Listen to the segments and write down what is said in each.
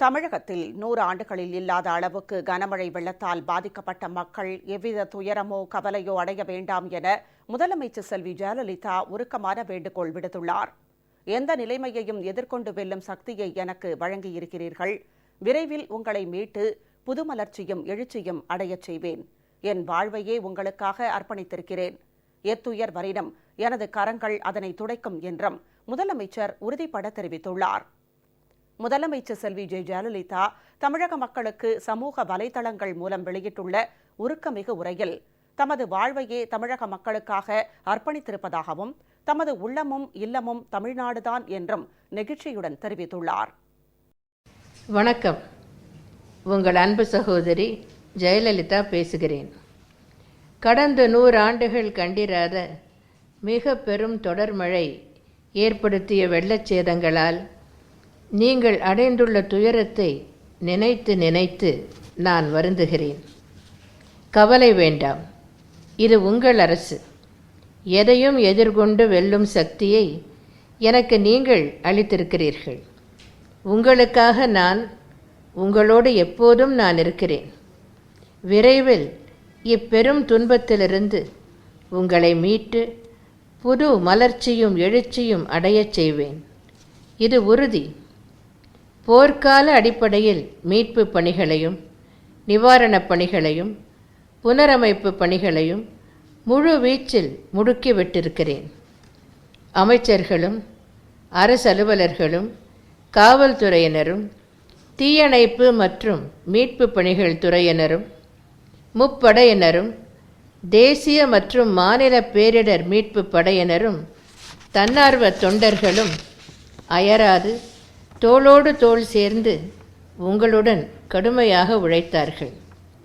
தமிழகத்தில் நூறு ஆண்டுகளில் இல்லாத அளவுக்கு கனமழை வெள்ளத்தால் பாதிக்கப்பட்ட மக்கள் எவ்வித துயரமோ கவலையோ அடைய வேண்டாம் என முதலமைச்சர் செல்வி ஜெயலலிதா உருக்கமான வேண்டுகோள் விடுத்துள்ளார். எந்த நிலைமையையும் எதிர்கொண்டு வெல்லும் சக்தியை எனக்கு வழங்கியிருக்கிறீர்கள். விரைவில் உங்களை மீட்டு புதுமலர்ச்சியும் எழுச்சியும் அடையச் செய்வேன். என் வாழ்வையே உங்களுக்காக அர்ப்பணித்திருக்கிறேன். எத்துயர் வரினும் எனது கரங்கள் அதனை துடைக்கும் என்றும் முதலமைச்சர் உறுதிபட தெரிவித்துள்ளார். முதலமைச்சர் செல்வி ஜெய் ஜெயலலிதா தமிழக மக்களுக்கு சமூக வலைதளங்கள் மூலம் வெளியிட்டுள்ள உருக்கமிகு உரையில் தமது வாழ்வையே தமிழக மக்களுக்காக அர்ப்பணித்திருப்பதாகவும் தமது உள்ளமும் இல்லமும் தமிழ்நாடுதான் என்றும் நெகிழ்ச்சியுடன் தெரிவித்துள்ளார். வணக்கம். உங்கள் அன்பு சகோதரி ஜெயலலிதா பேசுகிறேன். கடந்த நூறாண்டுகள் கண்டிராத மிக பெரும் தொடர்மழை ஏற்படுத்திய வெள்ளச்சேதங்களால் நீங்கள் அடைந்துள்ள துயரத்தை நினைத்து நினைத்து நான் வருந்துகிறேன். கவலை வேண்டாம். இது உங்கள் அரசு. எதையும் எதிர்கொண்டு வெல்லும் சக்தியை எனக்கு நீங்கள் அளித்திருக்கிறீர்கள். உங்களுக்காக நான் உங்களோடு எப்போதும் நான் இருக்கிறேன். விரைவில் இப்பெரும் துன்பத்திலிருந்து உங்களை மீட்டு புது மலர்ச்சியும் எழுச்சியும் அடையச் செய்வேன். இது உறுதி. போர்க்கால அடிப்படையில் மீட்பு பணிகளையும் நிவாரணப் பணிகளையும் புனரமைப்பு பணிகளையும் முழு வீச்சில் முடுக்கிவிட்டிருக்கிறேன் அமைச்சர்களும் அரசு அலுவலர்களும் காவல்துறையினரும் தீயணைப்பு மற்றும் மீட்பு பணிகள் துறையினரும் முப்படையினரும் தேசிய மற்றும் மாநில பேரிடர் மீட்பு படையினரும் தன்னார்வ தொண்டர்களும் அயராது தோளோடு தோள் சேர்ந்து உங்களுடன் கடுமையாக உழைத்தார்கள்.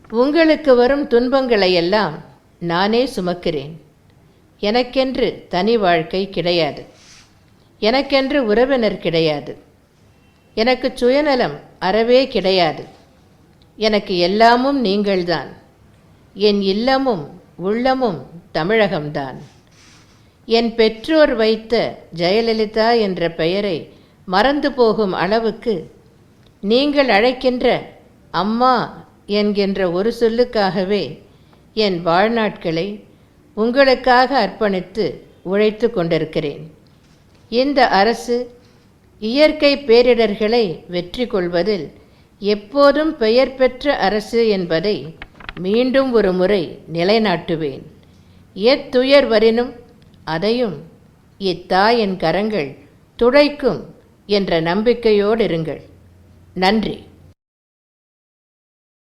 உங்களுக்கு வரும் துன்பங்களையெல்லாம் நானே சுமக்கிறேன். எனக்கென்று தனி வாழ்க்கை கிடையாது. எனக்கென்று உறவினர் கிடையாது. எனக்கு சுயநலம் அறவே கிடையாது. எனக்கு எல்லாமும் நீங்கள்தான். என் இல்லமும் உள்ளமும் தமிழகம்தான். என் பெற்றோர் வைத்த ஜெயலலிதா என்ற பெயரை மறந்து போகும் அளவுக்கு நீங்கள் அழைக்கின்ற அம்மா என்கின்ற ஒரு சொல்லுக்காகவே என் வாழ்நாட்களை உங்களுக்காக அர்ப்பணித்து உழைத்து கொண்டிருக்கிறேன். இந்த அரசு இயற்கை பேரிடர்களை வெற்றி கொள்வதில் எப்போதும் பெயர் பெற்ற அரசு என்பதை மீண்டும் ஒரு முறை நிலைநாட்டுவேன். எத்துயர் வரினும் அதையும் இத்தாயின் கரங்கள் துடைக்கும் என்ற நம்பிக்கையோடு இருங்கள். நன்றி.